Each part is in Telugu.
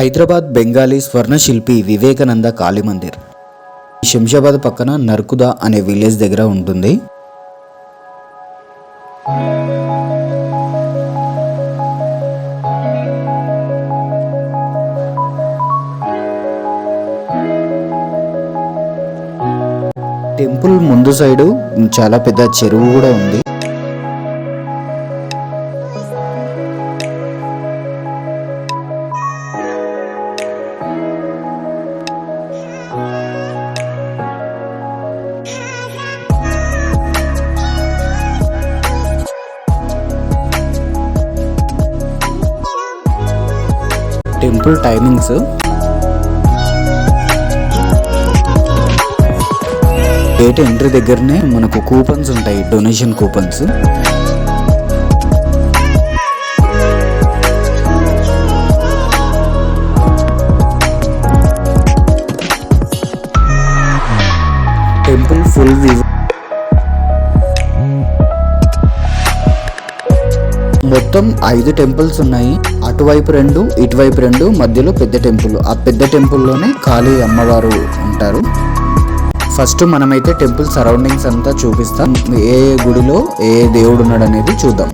హైదరాబాద్ బెంగాలీ స్వర్ణ శిల్పి వివేకానంద కాళీ మందిర్ శంషాబాద్ పక్కన నర్కుదా అనే విలేజ్ దగ్గర ఉంటుంది. టెంపుల్ ముందు సైడు చాలా పెద్ద చెరువు కూడా ఉంది. Temple timings. గేట్ ఎంట్రీ దగ్గరనే మనకు కూపన్స్ ఉంటాయి donation coupons. Temple full view మొత్తం ఐదు టెంపుల్స్ ఉన్నాయి. అటువైపు రెండు ఇటువైపు రెండు మధ్యలో పెద్ద టెంపుల్. ఆ పెద్ద టెంపుల్లోనే కాళీ అమ్మవారు ఉంటారు. ఫస్ట్ మనమైతే టెంపుల్ సరౌండింగ్స్ అంతా చూపిస్తాం. ఏ గుడిలో ఏ దేవుడు ఉన్నాడు అనేది చూద్దాం.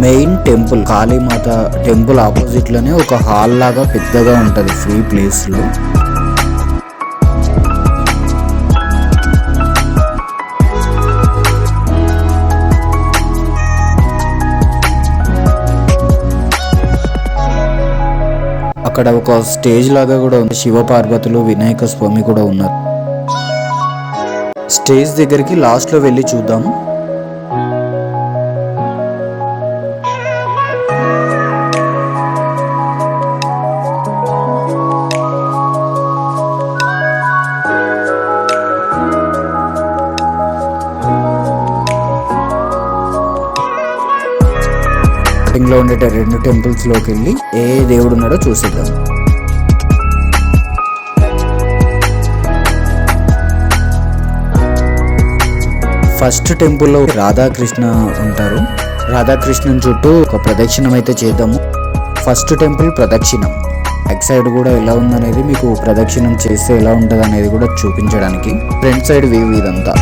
మెయిన్ టెంపుల్ కాళీమాత టెంపుల్ ఆపోజిట్లోనే ఒక హాల్ లాగా పెద్దగా ఉంటది. ఫ్రీ ప్లేస్ అక్కడ ఒక స్టేజ్ లాగా కూడా ఉంది. శివ పార్వతులు వినాయక స్వామి కూడా ఉన్నారు. స్టేజ్ దగ్గరికి లాస్ట్లో వెళ్ళి చూద్దాం లో ఉండే రెండు టెంపుల్స్లోకి వెళ్ళి ఏ దేవుడు ఉన్నాడో చూసేద్దాం. ఫస్ట్ టెంపుల్లో రాధాకృష్ణ ఉంటారు. రాధాకృష్ణన్ చుట్టూ ఒక ప్రదక్షిణం అయితే చేద్దాము. ఫస్ట్ టెంపుల్ ప్రదక్షిణం. బ్యాక్ సైడ్ కూడా ఎలా ఉందనేది మీకు ప్రదక్షిణం చేస్తే ఎలా ఉంటుంది అనేది కూడా చూపించడానికి. ఫ్రంట్ సైడ్ వ్యూ ఇదంతా.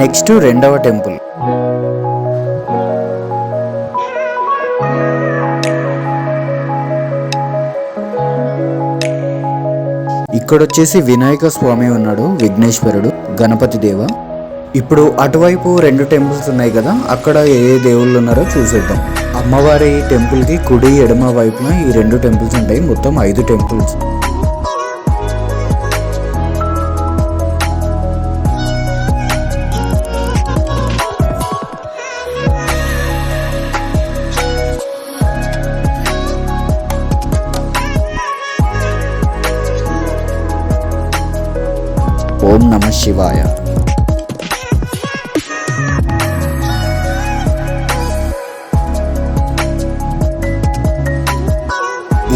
నెక్స్ట్ రెండవ టెంపుల్. ఇక్కడ వచ్చేసి వినాయక స్వామి ఉన్నాడు విఘ్నేశ్వరుడు గణపతి దేవ. ఇప్పుడు అటువైపు రెండు టెంపుల్స్ ఉన్నాయి కదా అక్కడ ఏ దేవుళ్ళు ఉన్నారో చూసేద్దాం. అమ్మవారి టెంపుల్కి కుడి ఎడమ వైపున ఈ రెండు టెంపుల్స్ ఉంటాయి మొత్తం ఐదు టెంపుల్స్. ఓం నమ శివాయ.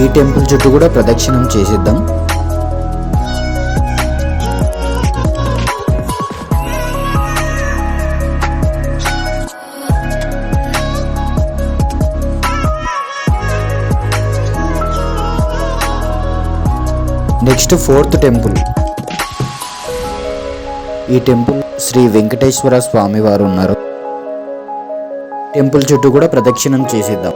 ఈ టెంపుల్ చుట్టూ కూడా ప్రదక్షిణం చేసేద్దాం. నెక్స్ట్ ఫోర్త్ టెంపుల్ ఈ టెంపుల్ శ్రీ వెంకటేశ్వర స్వామి వారు ఉన్నారు. టెంపుల్ చుట్టూ కూడా ప్రదక్షిణం చేసేద్దాం.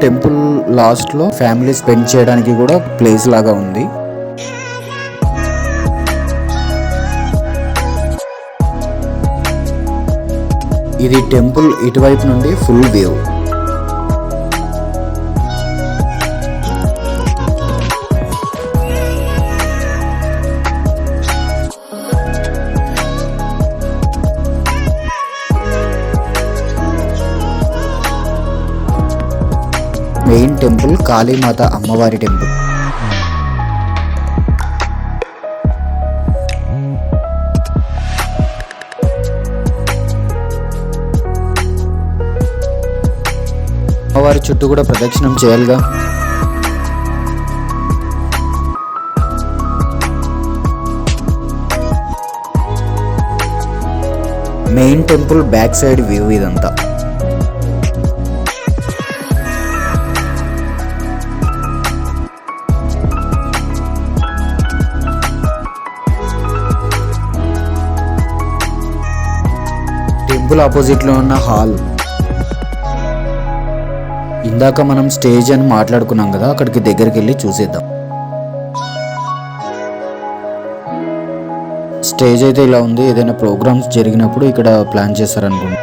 టెంపుల్ లాస్ట్లో ఫ్యామిలీ స్పెండ్ చేయడానికి కూడా ప్లేస్ లాగా ఉంది. ఇది టెంపుల్ ఇటువైపు నుండి full view. Main temple Kalimata అమ్మవారి టెంపుల్. అమ్మవారి చుట్టూ కూడా ప్రదక్షిణం చేయాలిగా. Main temple back side view ఇదంతా. టెంపుల్ ఆపోజిట్లో ఉన్న హాల్. ఇందాక మనం స్టేజ్ అని మాట్లాడుకున్నాం కదా అక్కడికి దగ్గరికి వెళ్ళి చూసేద్దాం. స్టేజ్ అయితే ఇలా ఉంది ఏదైనా ప్రోగ్రామ్స్ జరిగినప్పుడు ఇక్కడ ప్లాన్ చేస్తారనుకుంటా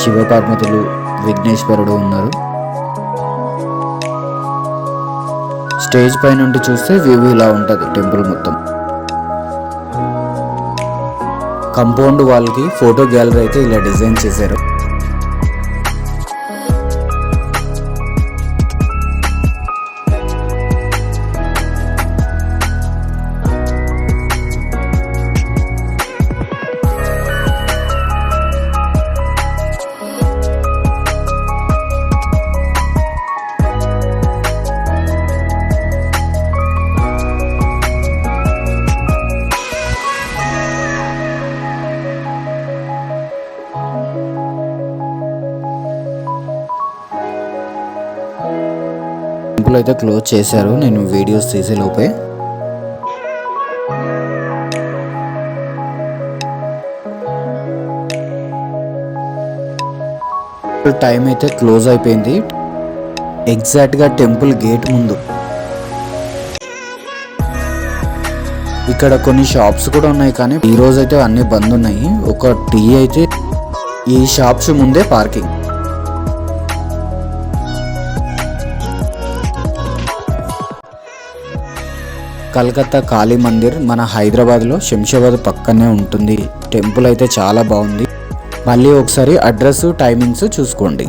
శివపార్వతులు విఘ్నేశ్వరుడు ఉన్నారు. స్టేజ్ పై నుండి చూస్తే వ్యూ ఇలా ఉంటుంది టెంపుల్ మొత్తం. కంపౌండ్ వాళ్ళకి ఫోటో గ్యాలరీ అయితే ఇలా డిజైన్ చేశారు. టెంపుల్ అయితే క్లోజ్ చేశారు. నేను వీడియోస్ తీసే లోపే. టైం అయితే క్లోజ్ అయిపోయింది. ఎగ్జాక్ట్గా టెంపుల్ గేట్ ముందు. ఇక్కడ కొన్ని షాప్స్ కూడా ఉన్నాయి కానీ ఈ రోజు అయితే అన్ని బంద్ ఉన్నాయి. ఒక టీ అయితే ఈ షాప్స్ ముందే పార్కింగ్. కలకత్తా కాళీ మందిర్ మన హైదరాబాద్లో శంషాబాద్ పక్కనే ఉంటుంది. టెంపుల్ అయితే చాలా బాగుంది. మళ్ళీ ఒకసారి అడ్రస్ టైమింగ్స్ చూసుకోండి.